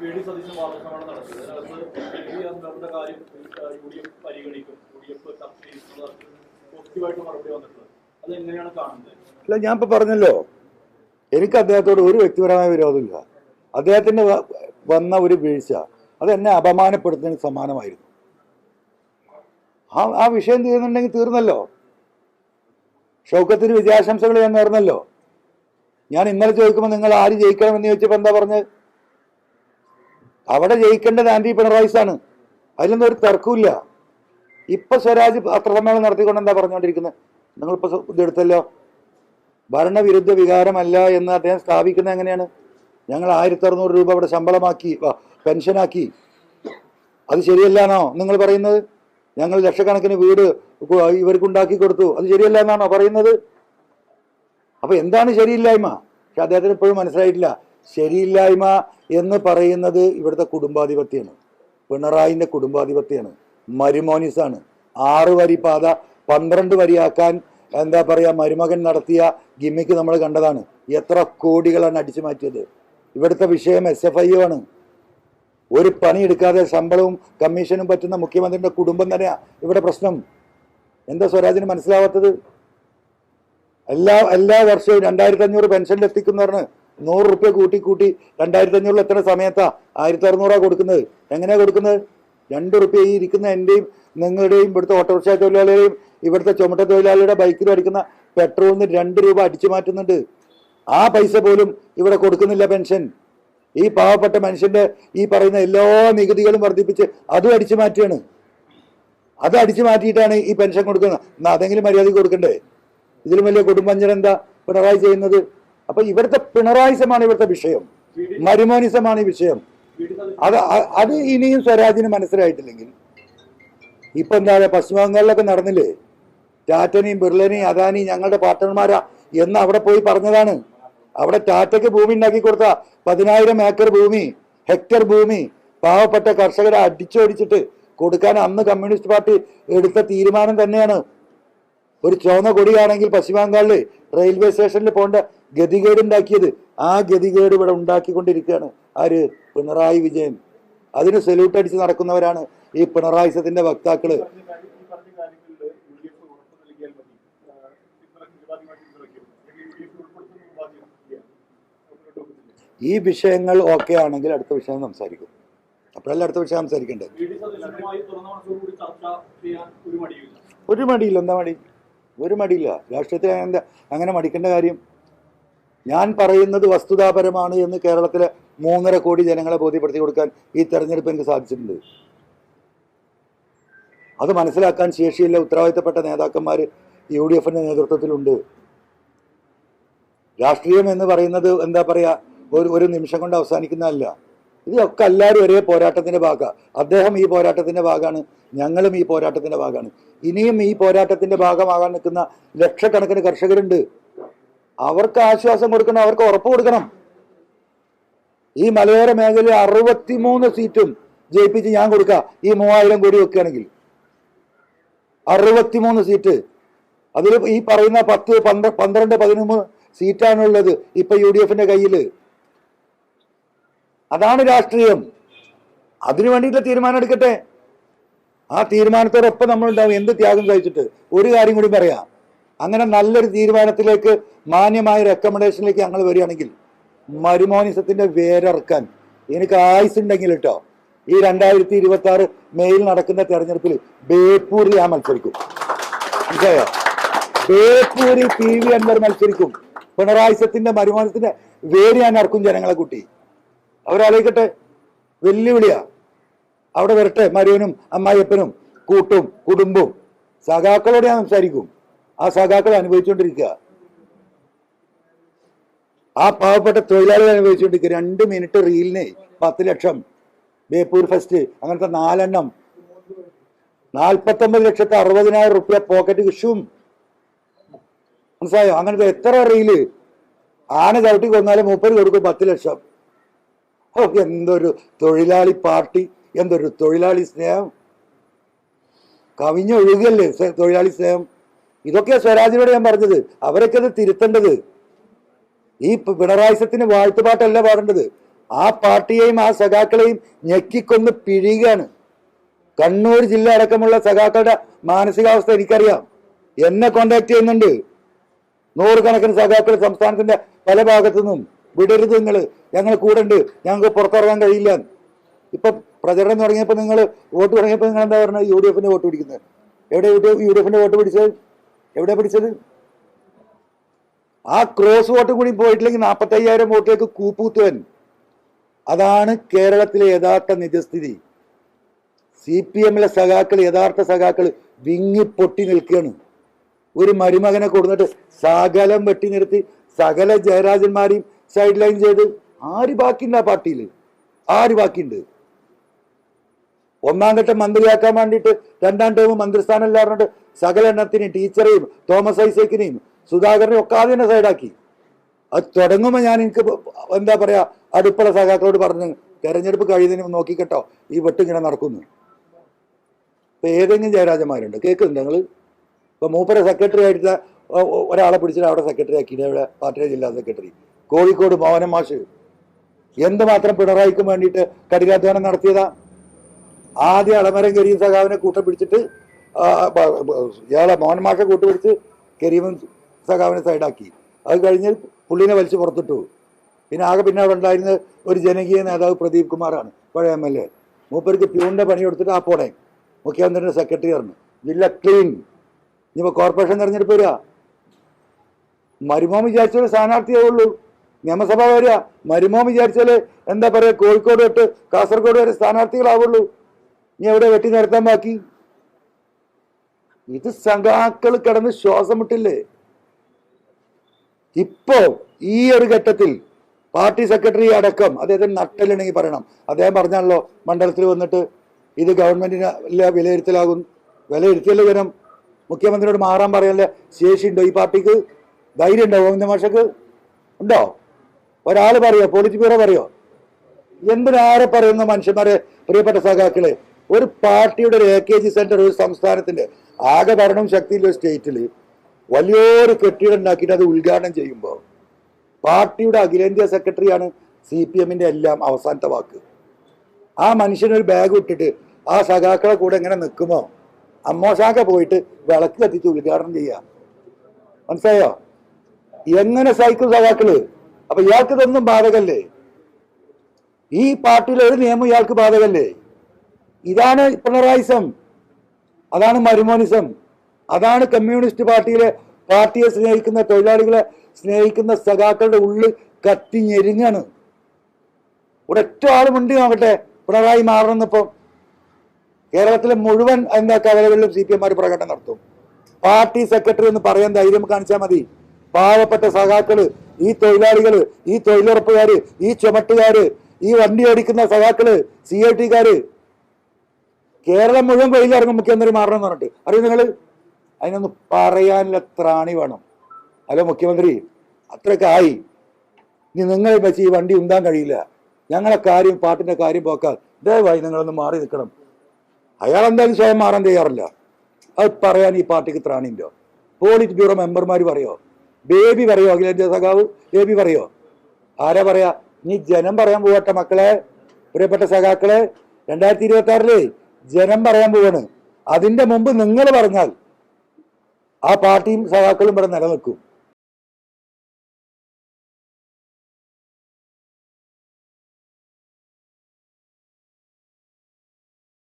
V D Satheesan വാർത്താസമ്മേളനം നടത്തിയത്. അതിനകത്ത് ഈ അന്തറിന്റെ കാര്യം യു ഡി എഫ് പരിഗണിക്കും. യു ഡി എഫ് ചർച്ച ചെയ്യുന്നത് പോസിറ്റീവായിട്ട് മറുപടി വന്നിട്ടുള്ളത്. അത് എങ്ങനെയാണ് കാണുന്നത്? അല്ല ഞാൻ പറഞ്ഞല്ലോ. എനിക്ക് അദ്ദേഹത്തോട് ഒരു വ്യക്തിപരമായ വിരോധമില്ല. അദ്ദേഹത്തിന് വന്ന ഒരു വീഴ്ച അത് എന്നെ അപമാനപ്പെടുത്തുന്നതിന് സമാനമായിരുന്നു. ആ ആ വിഷയം തീർന്നുണ്ടെങ്കിൽ തീർന്നല്ലോ. ഷൗക്കത്തിന് വിജയാശംസകൾ ഞാൻ നേർന്നല്ലോ. ഞാൻ ഇന്നലെ ചോദിക്കുമ്പോൾ നിങ്ങൾ ആര് ജയിക്കണമെന്ന് ചോദിച്ചപ്പോൾ എന്താ പറഞ്ഞത്? അവിടെ ജയിക്കേണ്ടത് ആന്റി പിണറായിസാണ് അതിലൊന്നും ഒരു തർക്കമില്ല ഇപ്പൊ സ്വരാജ് പത്രസമ്മേളനം നടത്തിക്കൊണ്ട് എന്താ പറഞ്ഞുകൊണ്ടിരിക്കുന്നത് നിങ്ങളിപ്പോ ഇതെടുത്തല്ലോ? ഭരണവിരുദ്ധ വികാരമല്ല എന്ന് അദ്ദേഹം സ്ഥാപിക്കുന്നത് എങ്ങനെയാണ്? ഞങ്ങൾ ആയിരത്തി അറുന്നൂറ് രൂപ അവിടെ ശമ്പളമാക്കി പെൻഷനാക്കി. അത് ശരിയല്ലാന്നോ നിങ്ങൾ പറയുന്നത്? ഞങ്ങൾ ലക്ഷക്കണക്കിന് വീട് ഇവർക്കുണ്ടാക്കി കൊടുത്തു. അത് ശരിയല്ല എന്നാണോ പറയുന്നത്? അപ്പൊ എന്താണ് ശരിയില്ലായ്മ? പക്ഷെ അദ്ദേഹത്തിന് ഇപ്പോഴും മനസ്സിലായിട്ടില്ല. ശരിയില്ലായ്മ എന്ന് പറയുന്നത് ഇവിടുത്തെ കുടുംബാധിപത്യമാണ്. പിണറായിന്റെ കുടുംബാധിപത്യമാണ്. മരുമോനിസാണ്. ആറ് വരി പാത പന്ത്രണ്ട് വരിയാക്കാൻ എന്താ പറയുക മരുമകൻ നടത്തിയ ഗിമ്മിക്ക് നമ്മൾ കണ്ടതാണ്. എത്ര കോടികളാണ് അടിച്ചു മാറ്റിയത്. ഇവിടുത്തെ വിഷയം എസ് എഫ് ഐ ആണ് ഒരു പണിയെടുക്കാതെ ശമ്പളവും കമ്മീഷനും പറ്റുന്ന മുഖ്യമന്ത്രിയുടെ കുടുംബം തന്നെയാ ഇവിടെ പ്രശ്നം. എന്താ സ്വരാജിന് മനസ്സിലാവാത്തത്? എല്ലാ എല്ലാ വർഷവും രണ്ടായിരത്തി അഞ്ഞൂറ് പെൻഷനിലെത്തിക്കുന്നവർ നൂറ് റുപ്യ കൂട്ടി കൂട്ടി രണ്ടായിരത്തി അഞ്ഞൂറിൽ എത്ര സമയത്താ ആയിരത്തി അറുന്നൂറാ കൊടുക്കുന്നത്. എങ്ങനെയാണ് കൊടുക്കുന്നത്? രണ്ട് റുപ്യ ഈ ഇരിക്കുന്ന എന്റെയും നിങ്ങളുടെയും ഇവിടുത്തെ ഓട്ടോറിക്ഷ തൊഴിലാളിയുടെയും ഇവിടുത്തെ ചുമട്ട തൊഴിലാളിയുടെ ബൈക്കിലും അടിക്കുന്ന പെട്രോളിന് രണ്ട് രൂപ അടിച്ചു മാറ്റുന്നുണ്ട്. ആ പൈസ പോലും ഇവിടെ കൊടുക്കുന്നില്ല പെൻഷൻ. ഈ പാവപ്പെട്ട മനുഷ്യന്റെ ഈ പറയുന്ന എല്ലാ നികുതികളും വർദ്ധിപ്പിച്ച് അതും അടിച്ചു മാറ്റുകയാണ്. അത് അടിച്ചു മാറ്റിയിട്ടാണ് ഈ പെൻഷൻ കൊടുക്കുന്നത്. എന്നാൽ അതെങ്കിലും മര്യാദ കൊടുക്കണ്ടേ? ഇതിലും വലിയ കുടുംബഞ്ചന എന്താ പിണറായി ചെയ്യുന്നത്? അപ്പൊ ഇവിടുത്തെ പിണറായിസമാണ് ഇവിടുത്തെ വിഷയം. മരുമോനിസമാണ് ഈ വിഷയം. അത് അത് ഇനിയും സ്വരാജിന് മനസ്സിലായിട്ടില്ലെങ്കിൽ ഇപ്പൊ എന്താ പറയുക പശ്ചിമ ബംഗാളിലൊക്കെ നടന്നില്ലേ? ടാറ്റനെയും ബിർളനെയും അദാനി ഞങ്ങളുടെ പാർട്ട്ണർമാരാ എന്ന് അവിടെ പോയി പറഞ്ഞതാണ്. അവിടെ ടാറ്റയ്ക്ക് ഭൂമി ഉണ്ടാക്കി കൊടുത്ത പതിനായിരം ഏക്കർ ഭൂമി ഹെക്ടർ ഭൂമി പാവപ്പെട്ട കർഷകരെ അടിച്ചോടിച്ചിട്ട് കൊടുക്കാൻ അന്ന് കമ്മ്യൂണിസ്റ്റ് പാർട്ടി എടുത്ത തീരുമാനം തന്നെയാണ്. ഒരു ചുവന്ന കൊടിയാണെങ്കിൽ പശ്ചിമ ബംഗാളിൽ റെയിൽവേ സ്റ്റേഷനിൽ പോകേണ്ട ഗതികേട് ഉണ്ടാക്കിയത് ആ ഗതികേട് ഇവിടെ ഉണ്ടാക്കിക്കൊണ്ടിരിക്കുകയാണ്. ആര്? പിണറായി വിജയൻ. അതിന് സല്യൂട്ട് അടിച്ച് നടക്കുന്നവരാണ് ഈ പിണറായി സത്തിന്റെ വക്താക്കൾ. ഈ വിഷയങ്ങൾ ഓക്കെ ആണെങ്കിൽ അടുത്ത വിഷയം സംസാരിക്കും. അപ്പോഴല്ല അടുത്ത വിഷയം സംസാരിക്കണ്ടേ ഒരു മടിയില്ല. എന്താ മടി? ഒരു മടിയില്ല. രാഷ്ട്രീയത്തിൽ എന്താ അങ്ങനെ മടിക്കേണ്ട കാര്യം ഞാൻ പറയുന്നത് വസ്തുതാപരമാണ് എന്ന് കേരളത്തിലെ മൂന്നര കോടി ജനങ്ങളെ ബോധ്യപ്പെടുത്തി കൊടുക്കാൻ ഈ തെരഞ്ഞെടുപ്പ് എനിക്ക് സാധിച്ചിട്ടുണ്ട്. അത് മനസ്സിലാക്കാൻ ശേഷിയില്ല ഉത്തരവാദിത്തപ്പെട്ട നേതാക്കന്മാർ യു ഡി എഫിന്റെ നേതൃത്വത്തിലുണ്ട്. രാഷ്ട്രീയം എന്ന് പറയുന്നത് എന്താ പറയാ ഒരു ഒരു നിമിഷം കൊണ്ട് അവസാനിക്കുന്നതല്ല. ഇതൊക്കെ എല്ലാവരും ഒരേ പോരാട്ടത്തിന്റെ ഭാഗമാണ് അദ്ദേഹം ഈ പോരാട്ടത്തിന്റെ ഭാഗമാണ് ഞങ്ങളും ഈ പോരാട്ടത്തിന്റെ ഭാഗമാണ് ഇനിയും ഈ പോരാട്ടത്തിന്റെ ഭാഗമാകാൻ നിൽക്കുന്ന ലക്ഷക്കണക്കിന് കർഷകരുണ്ട്. അവർക്ക് ആശ്വാസം കൊടുക്കണം അവർക്ക് ഉറപ്പ് കൊടുക്കണം. ഈ മലയോര മേഖലയിൽ അറുപത്തിമൂന്ന് സീറ്റും ജയിപ്പിച്ച് ഞാൻ കൊടുക്കാം. ഈ മൂവായിരം കോടി വെക്കുകയാണെങ്കിൽ. അറുപത്തിമൂന്ന് സീറ്റ്. അതിൽ ഈ പറയുന്ന പത്ത് പന്ത്ര പന്ത്രണ്ട് പതിനൊന്ന് സീറ്റാണുള്ളത് ഇപ്പൊ യു ഡി എഫിന്റെ കയ്യിൽ അതാണ് രാഷ്ട്രീയം. അതിനു വേണ്ടിയിട്ടുള്ള തീരുമാനം എടുക്കട്ടെ. ആ തീരുമാനത്തോടൊപ്പം നമ്മളുണ്ടാവും എന്ത് ത്യാഗം കഴിച്ചിട്ട്. ഒരു കാര്യം കൂടി പറയാം. അങ്ങനെ നല്ലൊരു തീരുമാനത്തിലേക്ക് മാന്യമായ റെക്കമെൻഡേഷനിലേക്ക് ഞങ്ങൾ വരികയാണെങ്കിൽ മരുമോനിസത്തിന്റെ വേരറക്കാൻ എനിക്ക് ആയുസ് ഉണ്ടെങ്കിൽ കേട്ടോ ഈ രണ്ടായിരത്തി ഇരുപത്തി ആറ് മെയിൽ നടക്കുന്ന തെരഞ്ഞെടുപ്പിൽ ബേപ്പൂരിൽ ഞാൻ മത്സരിക്കും. മനസ്സിലായോ? ബേപ്പൂരിൽ പി വി അൻവർ മത്സരിക്കും. പിണറായിസത്തിന്റെ മരുമോനത്തിന്റെ വേര് ഞാൻ ഇറക്കും ജനങ്ങളെ കൂട്ടി. അവരാലോചിക്കട്ടെ വെല്ലുവിളിയാ. അവിടെ വരട്ടെ മരുവനും അമ്മായിയപ്പനും കൂട്ടും കുടുംബവും സഖാക്കളോട് ഞാൻ സംസാരിക്കും. ആ സഖാക്കൾ അനുഭവിച്ചുകൊണ്ടിരിക്കുക ആ പാവപ്പെട്ട തൊഴിലാളികൾ അനുഭവിച്ചുകൊണ്ടിരിക്കുക രണ്ട് മിനിറ്റ് റീലിന് പത്ത് ലക്ഷം. ബേപ്പൂർ ഫെസ്റ്റ് അങ്ങനത്തെ നാലെണ്ണം. നാൽപ്പത്തൊമ്പത് ലക്ഷത്തി അറുപതിനായിരം റുപ്യ പോക്കറ്റ് കിഷും മനസ്സിലായോ? അങ്ങനത്തെ എത്ര റീൽ? ആന ചവിട്ടി കൊന്നാലും മുപ്പത് കൊടുക്കും പത്ത് ലക്ഷം. ഓ എന്തൊരു തൊഴിലാളി പാർട്ടി. എന്തൊരു തൊഴിലാളി സ്നേഹം. കവിഞ്ഞൊഴുകല്ലേ തൊഴിലാളി സ്നേഹം? ഇതൊക്കെയാ സ്വരാജിനോട് ഞാൻ പറഞ്ഞത്. അവരൊക്കെ അത് തിരുത്തേണ്ടത്. ഈ പിണറായിസത്തിന് വാഴ്ത്തുപാട്ടല്ല പാടേണ്ടത്. ആ പാർട്ടിയെയും ആ സഖാക്കളെയും ഞെക്കിക്കൊന്ന് പിഴിയുകയാണ്. കണ്ണൂർ ജില്ല അടക്കമുള്ള സഖാക്കളുടെ മാനസികാവസ്ഥ എനിക്കറിയാം. എന്നെ കോണ്ടാക്ട് ചെയ്യുന്നുണ്ട്. നൂറുകണക്കിന് സഖാക്കൾ സംസ്ഥാനത്തിന്റെ പല ഭാഗത്തു നിന്നും വിടരുത് നിങ്ങൾ ഞങ്ങൾ കൂടെ ഉണ്ട്. ഞങ്ങൾക്ക് പുറത്തിറങ്ങാൻ കഴിയില്ല. ഇപ്പൊ പ്രചരണം തുടങ്ങിയപ്പോൾ നിങ്ങൾ വോട്ട് തുടങ്ങിയപ്പോൾ നിങ്ങൾ എന്താ പറഞ്ഞത്? യു ഡി എഫിന്റെ വോട്ട് പിടിക്കുന്നത്. എവിടെ യു ഡി എഫിന്റെ വോട്ട് പിടിച്ചത്? എവിടെ പിടിച്ചത്? ആ ക്രോസ് വോട്ട് കൂടി പോയിട്ടില്ലെങ്കിൽ നാൽപ്പത്തി അയ്യായിരം വോട്ടിലേക്ക് കൂപ്പൂത്തുവൻ. അതാണ് കേരളത്തിലെ യഥാർത്ഥ നിജസ്ഥിതി. സി പി എമ്മിലെ സഖാക്കൾ യഥാർത്ഥ സഖാക്കൾ വിങ്ങി പൊട്ടി നിൽക്കുകയാണ്. ഒരു മരുമകനെ കൊടുത്തിട്ട് സകലം വെട്ടി നിർത്തി സകല ജയരാജന്മാരെയും സൈഡ് ലൈൻ ചെയ്ത്. ആര് ബാക്കിയുണ്ട് ആ പാർട്ടിയിൽ? ആര് ബാക്കിയുണ്ട്? ഒന്നാം ഘട്ടം മന്ത്രിയാക്കാൻ വേണ്ടിയിട്ട് രണ്ടാം ടേം മന്ത്രിസ്ഥാനം പറഞ്ഞിട്ട് സകല എണ്ണത്തിനെയും ടീച്ചറെയും തോമസ് ഐസക്കിനെയും സുധാകരനെയും ഒക്കെ ആദ്യം സൈഡാക്കി. അത് തുടങ്ങുമ്പോൾ ഞാൻ എനിക്ക് എന്താ പറയുക അടുപ്പുള്ള സഖാക്കളോട് പറഞ്ഞു തെരഞ്ഞെടുപ്പ് കഴിയുന്നതിന് നോക്കിക്കട്ടോ ഈ വെട്ടിങ്ങനെ നടക്കുന്നു. ഇപ്പം ഏതെങ്കിലും ജയരാജന്മാരുണ്ട്? കേൾക്കുന്നുണ്ട് ഞങ്ങൾ ഇപ്പം മൂപ്പര സെക്രട്ടറി ആയിട്ട് ഒരാളെ പിടിച്ചിട്ട് അവിടെ സെക്രട്ടറി ആക്കി അവിടെ പാർട്ടിയുടെ ജില്ലാ സെക്രട്ടറി കോഴിക്കോട് മോഹനൻ മാഷ്. എന്തുമാത്രം പിണറായിക്കും വേണ്ടിയിട്ട് കഠിനാധ്വാനം നടത്തിയതാ? ആദ്യം അളമരം കരീം സഖാവിനെ കൂട്ടം പിടിച്ചിട്ട് ഇയാളെ മോഹൻമാഷെ കൂട്ടുപിടിച്ച് കരീമും സഖാവിനെ സൈഡാക്കി. അത് കഴിഞ്ഞ് പുള്ളിനെ വലിച്ചു പുറത്തിട്ടു. പിന്നെ ആകെ പിന്നെ അവിടെ ഉണ്ടായിരുന്ന ഒരു ജനകീയ നേതാവ് പ്രദീപ് കുമാറാണ് പഴയ എം എൽ എ. മൂപ്പർക്ക് പ്യൂണിന്റെ പണി കൊടുത്തിട്ട് ആ പോണേ. മുഖ്യമന്ത്രിയുടെ സെക്രട്ടറി ആയിരുന്നു. ജില്ല ക്ലീൻ. ഇനിയിപ്പോൾ കോർപ്പറേഷൻ തെരഞ്ഞെടുപ്പ് വരിക. മരുമോൻ വിചാരിച്ചാലേ സ്ഥാനാർത്ഥിയാവുള്ളൂ. നിയമസഭ വരിക. മരുമോ വിചാരിച്ചാൽ എന്താ പറയുക കോഴിക്കോട് തൊട്ട് കാസർഗോഡ് വരെ സ്ഥാനാർത്ഥികളാവുള്ളൂ. ഇനി എവിടെ വെട്ടി നിർത്താൻ ബാക്കി? ഇത് സഖാക്കൾ കിടന്ന് ശ്വാസം മുട്ടില്ലേ? ഇപ്പോ ഈ ഒരു ഘട്ടത്തിൽ പാർട്ടി സെക്രട്ടറി അടക്കം അദ്ദേഹത്തിന് നട്ടലുണ്ടെങ്കിൽ പറയണം. അദ്ദേഹം പറഞ്ഞാണല്ലോ മണ്ഡലത്തിൽ വന്നിട്ട് ഇത് ഗവൺമെന്റിന് വിലയിരുത്തലാകും. വിലയിരുത്തിയല്ലേ ജനം? മുഖ്യമന്ത്രിയോട് മാറാൻ പറയല്ലേ ശേഷിയുണ്ടോ ഈ പാർട്ടിക്ക്? ധൈര്യം ഉണ്ടോ ഗോവിന്ദ മാഷക്ക്? ഉണ്ടോ? ഒരാൾ പറയോ? പോളിറ്റ് ബ്യൂറോ പറയോ? എന്തിനാരെ പറയുന്ന മനുഷ്യന്മാരെ? പ്രിയപ്പെട്ട സഖാക്കളെ ഒരു പാർട്ടിയുടെ ഒരു എ കെ ജി സെന്റർ ഒരു സംസ്ഥാനത്തിന്റെ ആകെ ഭരണം ശക്തിയുള്ള ഒരു സ്റ്റേറ്റിൽ വലിയൊരു കെട്ടിടം ഉണ്ടാക്കിയിട്ട് അത് ഉദ്ഘാടനം ചെയ്യുമ്പോൾ പാർട്ടിയുടെ അഖിലേന്ത്യാ സെക്രട്ടറിയാണ് സി പി എമ്മിന്റെ എല്ലാം അവസാനത്തെ വാക്ക്. ആ മനുഷ്യനൊരു ബാഗ് ഇട്ടിട്ട് ആ സഖാക്കളെ കൂടെ എങ്ങനെ നിൽക്കുമോ അമ്മോശാക്ക പോയിട്ട് വിളക്ക് കത്തിച്ച് ഉദ്ഘാടനം ചെയ്യാം. മനസ്സിലായോ? എങ്ങനെ സൈക്കിൾ സഖാക്കൾ? അപ്പൊ ഇയാൾക്ക് ഇതൊന്നും ബാധകല്ലേ? ഈ പാർട്ടിയിലെ ഒരു നിയമം ഇയാൾക്ക് ബാധകല്ലേ? ഇതാണ് പിണറായിസം. അതാണ് മരുമോനിസം. അതാണ് കമ്മ്യൂണിസ്റ്റ് പാർട്ടിയിലെ പാർട്ടിയെ സ്നേഹിക്കുന്ന തൊഴിലാളികളെ സ്നേഹിക്കുന്ന സഖാക്കളുടെ ഉള്ളിൽ കത്തി ഞെരുങ്ങാണ് ഒരൊറ്റ ആളും ഉണ്ട് നോക്കട്ടെ പിണറായി മാറണമെന്നിപ്പം. കേരളത്തിലെ മുഴുവൻ എന്താ കവലകളിലും സി പി എംമാർ പ്രകടനം നടത്തും. പാർട്ടി സെക്രട്ടറി എന്ന് പറയാൻ ധൈര്യം കാണിച്ചാൽ മതി. പാവപ്പെട്ട സഖാക്കൾ ഈ തൊഴിലാളികൾ ഈ തൊഴിലുറപ്പുകാര് ഈ ചുമട്ടുകാര് ഈ വണ്ടി ഓടിക്കുന്ന സഖാക്കൾ സി ഐ ടിക്കാര് കേരളം മുഴുവൻ വെയിലിറങ്ങും മുഖ്യമന്ത്രി മാറണം എന്ന് പറഞ്ഞിട്ട്. അറിയോ നിങ്ങൾ അതിനൊന്ന് പറയാനുള്ള ത്രാണി വേണം. ഹലോ മുഖ്യമന്ത്രി അത്രയൊക്കെ ആയി. ഇനി നിങ്ങളെ വെച്ച് ഈ വണ്ടി ഉണ്ടാൻ കഴിയില്ല. ഞങ്ങളെ കാര്യം പാട്ടിന്റെ കാര്യം പോക്കാൻ ദയവായി നിങ്ങളൊന്ന് മാറി നിൽക്കണം. അയാൾ എന്തായാലും സ്വയം മാറാൻ തയ്യാറില്ല. അത് പറയാൻ ഈ പാർട്ടിക്ക് ത്രാണിയില്ലോ. പോളിറ്റ് ബ്യൂറോ മെമ്പർമാർ പറയോ? ബേബി പറയോ? അഖിലേന്ത്യാ സഖാവ് ബേബി പറയോ? ആരാ പറയാ? നീ ജനം പറയാൻ പോകട്ടെ മക്കളെ. പ്രിയപ്പെട്ട സഖാക്കളെ രണ്ടായിരത്തി ഇരുപത്തി ആറിൽ ജനം പറയാൻ പോവാണ്. അതിന്റെ മുമ്പ് നിങ്ങൾ പറഞ്ഞാൽ ആ പാർട്ടിയും സഖാക്കളും ഇവിടെ നിലനിൽക്കും.